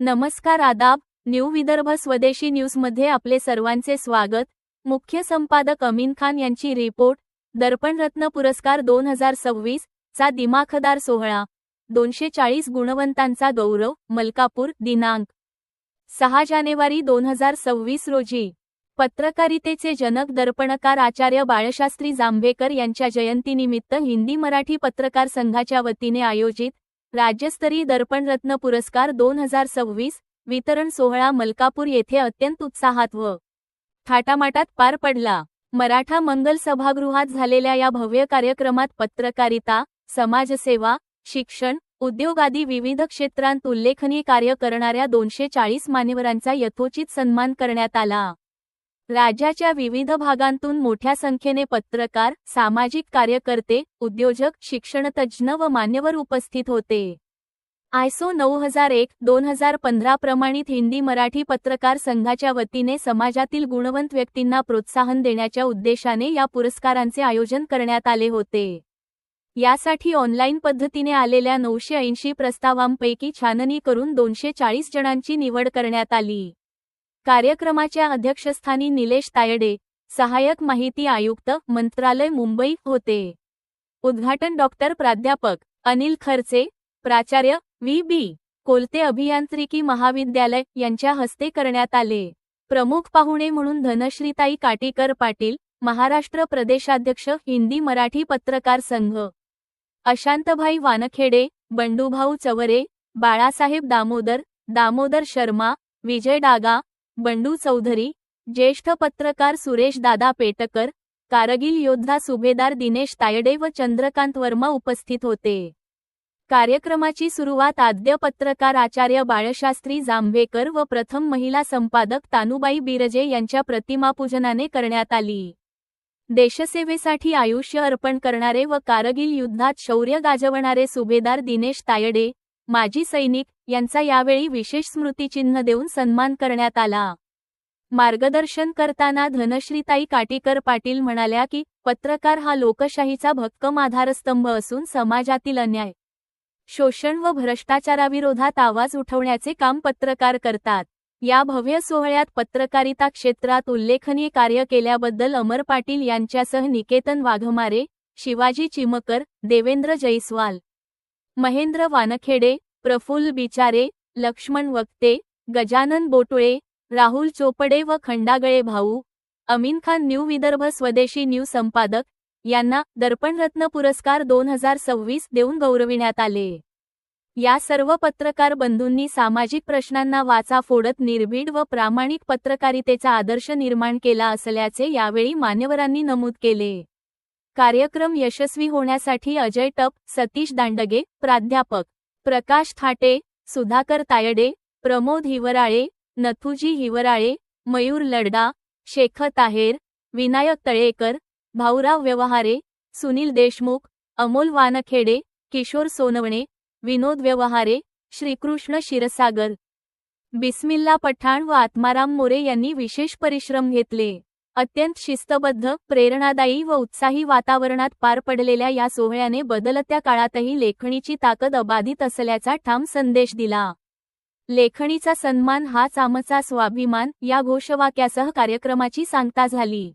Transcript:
नमस्कार आदाब न्यू विदर्भ स्वदेशी न्यूजमध्ये आपले सर्वांचे स्वागत. मुख्य संपादक अमीन खान यांची रिपोर्ट दर्पणरत्न पुरस्कार दोन हजार सव्वीस चा दिमाखदार सोहळा. दोनशे चाळीस गुणवंतांचा गौरव मलकापूर दिनांक सहा जानेवारी दोन हजार सव्वीस रोजी. पत्रकारितेचे जनक दर्पणकार आचार्य बाळशास्त्री जांभेकर यांच्या जयंतीनिमित्त हिंदी मराठी पत्रकार संघाच्या वतीने आयोजित राज्यस्तरीय दर्पणरत्न पुरस्कार दोन हजार सव्वीस वितरण सोहळा मलकापूर येथे अत्यंत उत्साहात व थाटामाटात पार पडला. मराठा मंगल सभागृहात झालेल्या या भव्य कार्यक्रमात पत्रकारिता समाजसेवा शिक्षण उद्योग आदी विविध क्षेत्रांत उल्लेखनीय कार्य करणाऱ्या दोनशे चाळीस मान्यवरांचा यथोचित सन्मान करण्यात आला. राज्याच्या विविध भागांतून मोठ्या संख्येने पत्रकार सामाजिक कार्यकर्ते उद्योजक शिक्षणतज्ज्ञ व मान्यवर उपस्थित होते. आयसो नऊ हजार एक दोन हजार पंधरा प्रमाणित हिंदी मराठी पत्रकार संघाच्या वतीने समाजातील गुणवंत व्यक्तींना प्रोत्साहन देण्याच्या उद्देशाने या पुरस्कारांचे आयोजन करण्यात आले होते. यासाठी ऑनलाईन पद्धतीने आलेल्या नऊशे ऐंशी प्रस्तावांपैकी छाननी करून दोनशे चाळीस जणांची निवड करण्यात आली. कार्यक्रमाच्या अध्यक्षस्थानी निलेश तायडे सहाय्यक माहिती आयुक्त मंत्रालय मुंबई होते. उद्घाटन डॉक्टर प्राध्यापक अनिल खर्चे प्राचार्य व्ही. बी. कोलते अभियांत्रिकी महाविद्यालय यांच्या हस्ते करण्यात आले. प्रमुख पाहुणे म्हणून धनश्रीताई काटीकर पाटील महाराष्ट्र प्रदेशाध्यक्ष हिंदी मराठी पत्रकार संघ. अशांतभाई वानखेडे बंडूभाऊ चवरे बाळासाहेब दामोदर दामोदर शर्मा विजय डागा बंडू चौधरी ज्येष्ठ पत्रकार सुरेश दादा पेटकर कारगिल योद्धा सुभेदार दिनेश तायडे व चंद्रकांत वर्मा उपस्थित होते. कार्यक्रमाची सुरुवात आद्य पत्रकार आचार्य बाळशास्त्री जांभेकर व प्रथम महिला संपादक तानुबाई बिरजे यांच्या प्रतिमापूजनाने करण्यात आली. देशसेवेसाठी आयुष्य अर्पण करणारे व कारगिल युद्धात शौर्य गाजवणारे सुभेदार दिनेश तायडे माजी सैनिक यांचा यावेळी विशेष स्मृतिचिन्ह देऊन सन्मान करण्यात आला. मार्गदर्शन करताना धनश्रीताई काटीकर पाटील म्हणाल्या की पत्रकार हा लोकशाहीचा भक्कम आधारस्तंभ असून समाजातील अन्याय शोषण व भ्रष्टाचाराविरोधात आवाज उठवण्याचे काम पत्रकार करतात. या भव्य सोहळ्यात पत्रकारिता क्षेत्रात उल्लेखनीय कार्य केल्याबद्दल अमर पाटील यांच्यासह निकेतन वाघमारे शिवाजी चिमकर देवेंद्र जैस्वाल महेंद्र वानखेडे प्रफुल्ल बिचारे लक्ष्मण वक्ते गजानन बोटुळे राहुल चोपडे व खंडागळे भाऊ अमीन खान न्यू विदर्भ स्वदेशी न्यू संपादक यांना दर्पणरत्न पुरस्कार दोन हजार सव्वीस देऊन गौरविण्यात आले. या सर्व पत्रकार बंधूंनी सामाजिक प्रश्नांना वाचा फोडत निर्भीड व प्रामाणिक पत्रकारितेचा आदर्श निर्माण केला असल्याचे यावेळी मान्यवरांनी नमूद केले. कार्यक्रम यशस्वी होण्यासाठी अजय टप सतीश दांडगे प्राध्यापक प्रकाश थाटे सुधाकर तायडे प्रमोद हिवराळे नथुजी हिवराळे मयूर लडडा शेख ताहेर विनायक तळेकर भाऊराव व्यवहारे सुनील देशमुख अमोल वानखेडे किशोर सोनवणे विनोद व्यवहारे श्रीकृष्ण क्षीरसागर. बिस्मिल्ला पठाण व आत्माराम मोरे यांनी विशेष परिश्रम घेतले. अत्यंत शिस्तबद्ध प्रेरणादायी व उत्साही वातावरणात पार पडलेल्या या सोहळ्याने बदलत्या काळातही लेखणीची ताकद अबाधित असल्याचा ठाम संदेश दिला. लेखणीचा सन्मान हाच आमचा स्वाभिमान या घोषवाक्यासह कार्यक्रमाची सांगता झाली.